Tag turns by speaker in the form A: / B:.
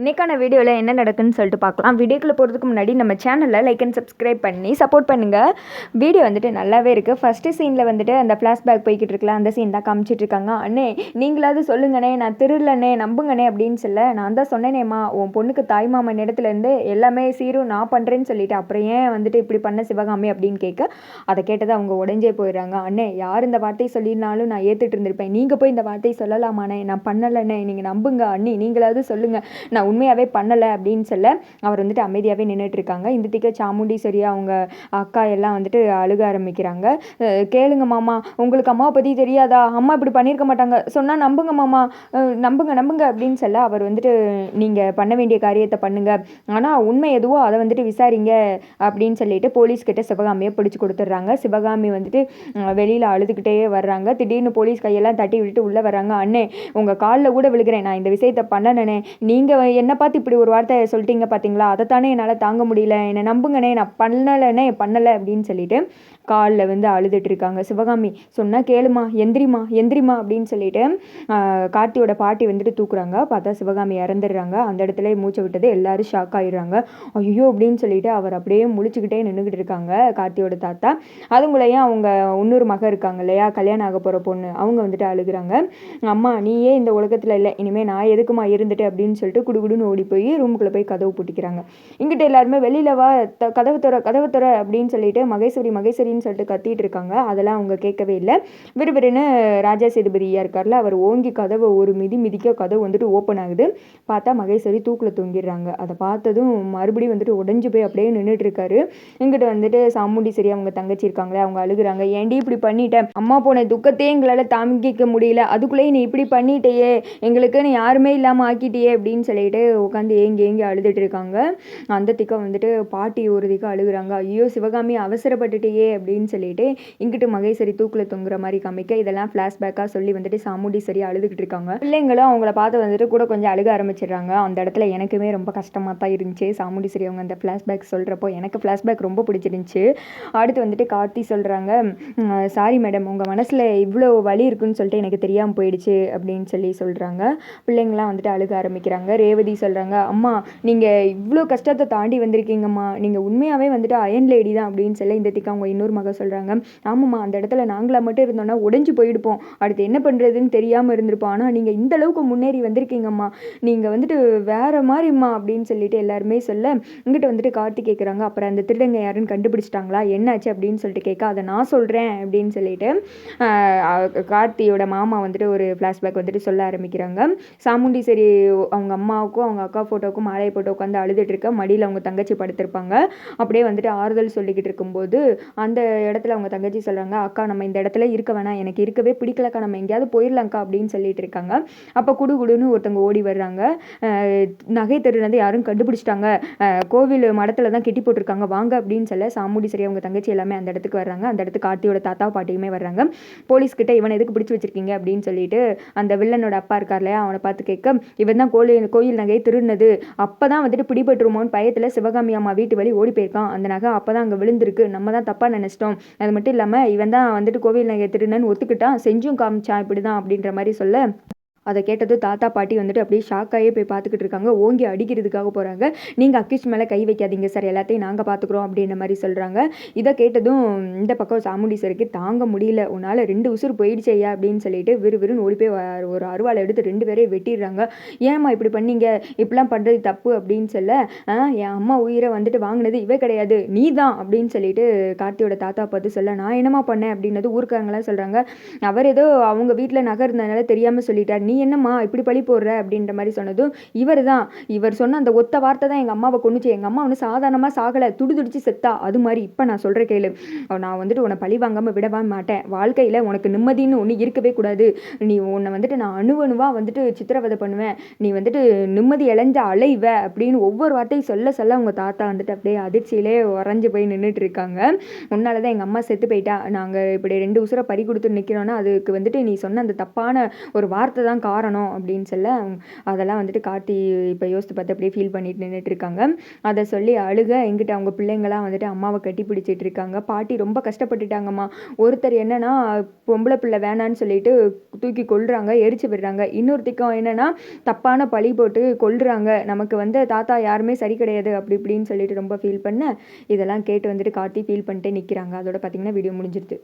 A: இன்னைக்கான வீடியோவில் என்ன நடக்குன்னு சொல்லிட்டு பார்க்கலாம். வீடியோக்குள்ளே போகிறதுக்கு முன்னாடி நம்ம சேனலில் லைக் அண்ட் சப்ஸ்கிரைப் பண்ணி சப்போர்ட் பண்ணுங்கள் வீடியோ வந்துட்டு நல்லாவே இருக்குது ஃபஸ்ட்டு சீனில் வந்துட்டு அந்த ஃப்ளாஷ்பேக் போய்கிட்டு இருக்கலாம் அந்த சீன் தான் காமிச்சிட்டு இருக்காங்க. அண்ணே நீங்களாவது சொல்லுங்கண்ணே நான் திருடலண்ணே நம்புங்கண்ணே அப்படின்னு சொல்ல நான் தான் சொன்னேனேம்மா உன் பொண்ணுக்கு தாய் மாமன் இடத்துலேருந்து எல்லாமே சீரும் நான் பண்ணுறேன்னு சொல்லிட்டு அப்புறம் ஏன் வந்துட்டு இப்படி பண்ண சிவகாமி அப்படின்னு கேட்க அதை கேட்டது அவங்க உடஞ்சே போயிடுறாங்க. அண்ணே யார் இந்த வார்த்தையை சொல்லியிருந்தாலும் நான் ஏற்றுட்டு இருந்திருப்பேன். நீங்கள் போய் இந்த வார்த்தையை சொல்லலாமாண்ணே? நான் பண்ணலைண்ணே நீங்கள் நம்புங்க அண்ணி நீங்களாவது சொல்லுங்கள் நான் உண்மையாகவே பண்ணலை அப்படின்னு சொல்ல அவர் வந்துட்டு அமைதியாகவே நின்றுட்டு இருக்காங்க இந்த திக்க சாமுண்டீஸ்வரி அவங்க அக்கா எல்லாம் வந்துட்டு அழுக ஆரம்பிக்கிறாங்க. கேளுங்க மாமா உங்களுக்கு அம்மாவை பற்றி தெரியாதா? அம்மா இப்படி பண்ணியிருக்க மாட்டாங்க. சொன்னால் நம்புங்க மாமா. நம்புங்க நம்புங்க அப்படின்னு சொல்ல அவர் வந்துட்டு நீங்கள் பண்ண வேண்டிய காரியத்தை பண்ணுங்க. ஆனால் உண்மை எதுவோ அதை வந்துட்டு விசாரிங்க அப்படின்னு சொல்லிட்டு போலீஸ் கிட்ட சிவகாமியை பிடிச்சி கொடுத்துட்றாங்க. சிவகாமி வந்துட்டு வெளியில் அழுதுகிட்டே வர்றாங்க. திடீர்னு போலீஸ் கையெல்லாம் தட்டி விட்டுட்டு உள்ளே வர்றாங்க. அண்ணே உங்கள் காலில் கூட விழுகிறேன். நான் இந்த விஷயத்தை பண்ணனே நீங்கள் என்னை பார்த்து இப்படி ஒரு வார்த்தை சொல்லிட்டீங்க பார்த்தீங்களா? அதைத்தானே என்னால் தாங்க முடியல. என்னை நம்புங்கண்ணே நான் பண்ணலைண்ணே பண்ணலை அப்படின்னு சொல்லிட்டு காலில் வந்து அழுதுட்டு இருக்காங்க. சிவகாமி சொன்னால் கேளுமா எந்திரிமா எந்திரிமா அப்படின்னு சொல்லிட்டு கார்த்தியோட பாட்டி வந்துட்டு தூக்குறாங்க. பார்த்தா சிவகாமி இறந்துடுறாங்க. அந்த இடத்துல மூச்சை விட்டது. எல்லாரும் ஷாக் ஆயிடுறாங்க. ஐயோ அப்படின்னு சொல்லிட்டு அவர் அப்படியே முழிச்சுக்கிட்டே நின்றுக்கிட்டு இருக்காங்க கார்த்தியோட தாத்தா. அதுங்களையும் அவங்க இன்னொரு மக இருக்காங்க இல்லையா? கல்யாணம் ஆக போகிற பொண்ணு. அவங்க வந்துட்டு அழுகுறாங்க. அம்மா நீயே இந்த உலகத்தில் இல்லை. இனிமேல் நான் எதுக்குமா இருந்துட்டு அப்படின்னு சொல்லிட்டு குடுகுடுன்னு ஓடி போய் ரூமுக்குள்ளே போய் கதவு பூட்டிக்கிறாங்க. இங்கிட்ட எல்லாருமே வெளியில வா த- கதவு துற கதவு துற அப்படின்னு சொல்லிட்டு மகேஸ்வரி மகேஸ்வரின்னு சொல்லிட்டு கத்திட்டு இருக்காங்க. அதெல்லாம் அவங்க கேட்கவே இல்லை. விறுவிறுன்னு ராஜா சேதுபதியாக இருக்கார்ல அவர் ஓங்கி கதவை ஒரு மிதி மிதிக்க கதவு வந்துட்டு ஓப்பன் ஆகுது. பார்த்தா மகேஸ்வரி தூக்கில் தூங்கிடுறாங்க. அதை பார்த்ததும் மறுபடியும் வந்துட்டு உடஞ்சு போய் அப்படியே நின்றுட்டு இருக்காரு. இங்கிட்ட வந்துட்டு சாமுண்டி சரி அவங்க தங்கச்சி இருக்காங்களே அவங்க அழுகுறாங்க. ஏன்டி இப்படி பண்ணிட்டேன் அம்மா போன துக்கத்தையே எங்களால் தாங்கிக்க முடியல. அதுக்குள்ளேயே நீ இப்படி பண்ணிட்டேயே. நீ யாருமே இல்லாமல் ஆக்கிட்டியே அப்படின்னு சொல்லிட்டு உட்காந்து ஏங்கி ஏங்கி அழுதுட்டு இருக்காங்க. அந்த திக்கம் வந்துட்டு பாட்டி ஒரு திக்கம் அழுகுறாங்க. ஐயோ சிவகாமி அவசரப்பட்டுட்டேயே அப்படின்னு சொல்லிட்டு இங்கிட்டு மகேஸ்வரி தூக்கில் தொங்குற மாதிரி காமிக்க இதெல்லாம் ஃப்ளாஷ்பேக்காக சொல்லி வந்துட்டு சாமுடி சரி அழுதுகிட்டு இருக்காங்க. பிள்ளைங்களும் அவங்கள பார்த்து வந்துட்டு கூட கொஞ்சம் அழுக ஆரம்பிச்சிடுறாங்க. அந்த இடத்துல எனக்குமே ரொம்ப கஷ்டமாக தான் இருந்துச்சு. சாமுடி சரி அவங்க அந்த ஃப்ளாஷ்பேக் சொல்கிறப்போ எனக்கு ஃப்ளாஷ்பேக் ரொம்ப பிடிச்சிருந்துச்சு. அடுத்து வந்துட்டு கார்த்தி சொல்கிறாங்க சாரி மேடம் உங்கள் மனசில் இவ்வளோ வலி இருக்குன்னு சொல்லிட்டு எனக்கு தெரியாமல் போயிடுச்சு அப்படின்னு சொல்லி சொல்கிறாங்க பிள்ளைங்களாம் வந்துட்டு அழுக ஆரம்பிக்கிறாங்க. ரேவதி சொல்கிறாங்க அம்மா நீங்கள் இவ்வளோ கஷ்டத்தை தாண்டி வந்திருக்கீங்கம்மா. நீங்கள் உண்மையாகவே வந்துட்டு அயன் லேடி தான் அப்படின்னு சொல்லி இந்த திக்கு அவங்க இன்னொரு மக சொல்கிறாங்க ஆமாம்மா அந்த இடத்துல நாங்களாக மட்டும் இருந்தோம்னா உடஞ்சி போயிடுப்போம். அடுத்து என்ன பண்ணுறதுன்னு தெரியாமல் இருந்திருப்போம். ஆனால் நீங்கள் இந்த அளவுக்கு முன்னேறி வந்திருக்கீங்கம்மா. நீங்கள் வந்துட்டு வேறு மாதிரிம்மா அப்படின்னு சொல்லிட்டு எல்லாருமே சொல்ல இங்கிட்ட வந்துட்டு கார்த்தி கேட்குறாங்க அப்புறம் அந்த திருடங்க யாருன்னு கண்டுபிடிச்சிட்டாங்களா? என்னாச்சு அப்படின்னு சொல்லிட்டு கேட்க அதை நான் சொல்கிறேன் அப்படின்னு சொல்லிட்டு கார்த்தியோட மாமா வந்துட்டு ஒரு ஃப்ளாஷ்பேக் வந்துட்டு சொல்ல ஆரம்பிக்கிறாங்க. சாமுண்டி சரி அவங்க அம்மாவுக்கும் அவங்க அக்கா ஃபோட்டோவுக்கும் மாலையை போட்டு உட்காந்து அழுதுட்டு இருக்க மடியில் அவங்க தங்கச்சி படுத்திருப்பாங்க. அப்படியே வந்துட்டு ஆறுதல் சொல்லிக்கிட்டு இருக்கும்போது அந்த இடத்துல அவங்க தங்கச்சி சொல்கிறாங்க அக்கா நம்ம இந்த இடத்துல இருக்க வேணாம். எனக்கு இருக்கவே பிடிக்கலக்கா நம்ம எங்கேயாவது போயிடலாம்க்கா அப்படின்னு சொல்லிட்டு இருக்காங்க. அப்போ குடு குடுன்னு ஒருத்தவங்க ஓடி வர்றாங்க. நகை திருநதை யாரும் கண்டுபிடிச்சிட்டாங்க. கோவில் மடத்தில் தான் கெட்டி போட்டிருக்காங்க. வாங்க அப்படின்னு சொல்ல சாமுடி சரி அவங்க தங்கச்சி எல்லாமே அந்த இடத்துக்கு வர்றாங்க. அந்த இடத்துக்கு கார்த்தியோட தாத்தா பாட்டியுமே வர்றாங்க. போலீஸ் கிட்ட இவனை எதுக்கு பிடிச்சி வச்சிருக்கீங்க? அப்படின்னு சொல்லிட்டு அந்த வில்லனோட அப்பா இருக்கார் இல்லையா அவனை பார்த்து கேட்க இவன் தான் கோயில் கோயில் நகையை திருடினது. அப்போ தான் வந்துட்டு பிடிபட்டுருமோன்னு பயத்தில் சிவகாமி அம்மா வீட்டு வழி ஓடி போயிருக்கான் அந்த நகை அப்போ தான் அங்கே விழுந்திருக்கு. நம்ம தான் தப்பாக நினச்சிட்டோம். அது மட்டும் இல்லாமல் இவன் தான் வந்துட்டு கோவில் நகையை திருடுனன்னு ஒத்துக்கிட்டான். செஞ்சும் காமிச்சான் இப்படி தான் அப்படின்ற மாதிரி சொல்ல அதை கேட்டது தாத்தா பாட்டி வந்துட்டு அப்படியே ஷாக்காகவே போய் பார்த்துக்கிட்டு இருக்காங்க. ஓங்கி அடிக்கிறதுக்காக போகிறாங்க நீங்கள் அக்கிஷ் மேலே கை வைக்காதீங்க சார் எல்லாத்தையும் நாங்கள் பார்த்துக்குறோம் அப்படின்ற மாதிரி சொல்கிறாங்க இதை கேட்டதும் இந்த பக்கம் சாமுண்டி சருக்கு தாங்க முடியல. உன்னால் ரெண்டு உசுறு போயிடுச்சு ஐயா அப்படின்னு சொல்லிட்டு விறுவிறுன்னு ஓடி போய் ஒரு அருவாளை எடுத்து ரெண்டு பேரையும் வெட்டிடுறாங்க. ஏம்மா இப்படி பண்ணீங்க? இப்படிலாம் பண்ணுறது தப்பு அப்படின்னு சொல்ல என் அம்மா உயிரை வந்துட்டு வாங்கினது இவே கிடையாது. நீ தான் அப்படின்னு சொல்லிட்டு கார்த்தியோட தாத்தா பார்த்து சொல்ல நான் என்னம்மா பண்ணேன் அப்படின்னது ஊருக்காரங்களாம் சொல்கிறாங்க அவர் ஏதோ அவங்க வீட்டில் நகை இருந்ததுனால தெரியாமல் சொல்லிட்டார். நீ என்னம்மா இப்படி பழி போடுற அப்படின்ற மாதிரி சொன்னதும் இவர் தான் இவர் சொன்ன அந்த ஒத்த வார்த்தை தான் எங்கள் அம்மாவை கொண்டுச்சு எங்கள் அம்மா ஒன்று சாதாரணமாக சாகலை. துடிதுடிச்சு செத்தா. அது மாதிரி இப்போ நான் சொல்கிற கேளு. நான் வந்துட்டு உன்னை பழி வாங்காமல் விடவே மாட்டேன். வாழ்க்கையில் உனக்கு நிம்மதின்னு ஒன்று இருக்கவே கூடாது. நீ உன்னை வந்துட்டு நான் அணு அணுவாக வந்துட்டு சித்திரவதை பண்ணுவேன். நீ வந்துட்டு நிம்மதி இழஞ்ச அலைவ அப்படின்னு ஒவ்வொரு வார்த்தையும் சொல்ல சொல்ல அவங்க தாத்தா வந்துட்டு அப்படியே அதிர்ச்சியிலே உறைஞ்சு போய் நின்றுட்டு இருக்காங்க. உன்னால தான் எங்கள் அம்மா செத்து போயிட்டா. நாங்கள் இப்படி ரெண்டு உசுரை பறி கொடுத்து நிற்கிறோன்னா அதுக்கு வந்துட்டு நீ சொன்ன அந்த தப்பான ஒரு வார்த்தை தான் காரணம் அப்படின்னு சொல்ல அதெல்லாம் வந்துட்டு கார்த்தி இப்போ யோசித்து பார்த்து அப்படியே ஃபீல் பண்ணிட்டு நின்றுட்டு இருக்காங்க. அதை சொல்லி அழுக எங்கிட்ட அவங்க பிள்ளைங்களாம் வந்துட்டு அம்மாவை கட்டி பிடிச்சிட்டு இருக்காங்க. பாட்டி ரொம்ப கஷ்டப்பட்டுட்டாங்கம்மா. ஒருத்தர் என்னன்னா பொம்பளை பிள்ளை வேணான்னு சொல்லிட்டு தூக்கி கொள்றாங்க எரிச்சு விடுறாங்க. இன்னொருத்திக்கும் என்னன்னா தப்பான பழி போட்டு கொள்றாங்க நமக்கு வந்து தாத்தா யாருமே சரி கிடையாது. அப்படி இப்படின்னு சொல்லிட்டு ரொம்ப ஃபீல் பண்ண இதெல்லாம் கேட்டு வந்துட்டு கார்த்தி ஃபீல் பண்ணிட்டே நிற்கிறாங்க அதோட பார்த்தீங்கன்னா வீடியோ முடிஞ்சிருது.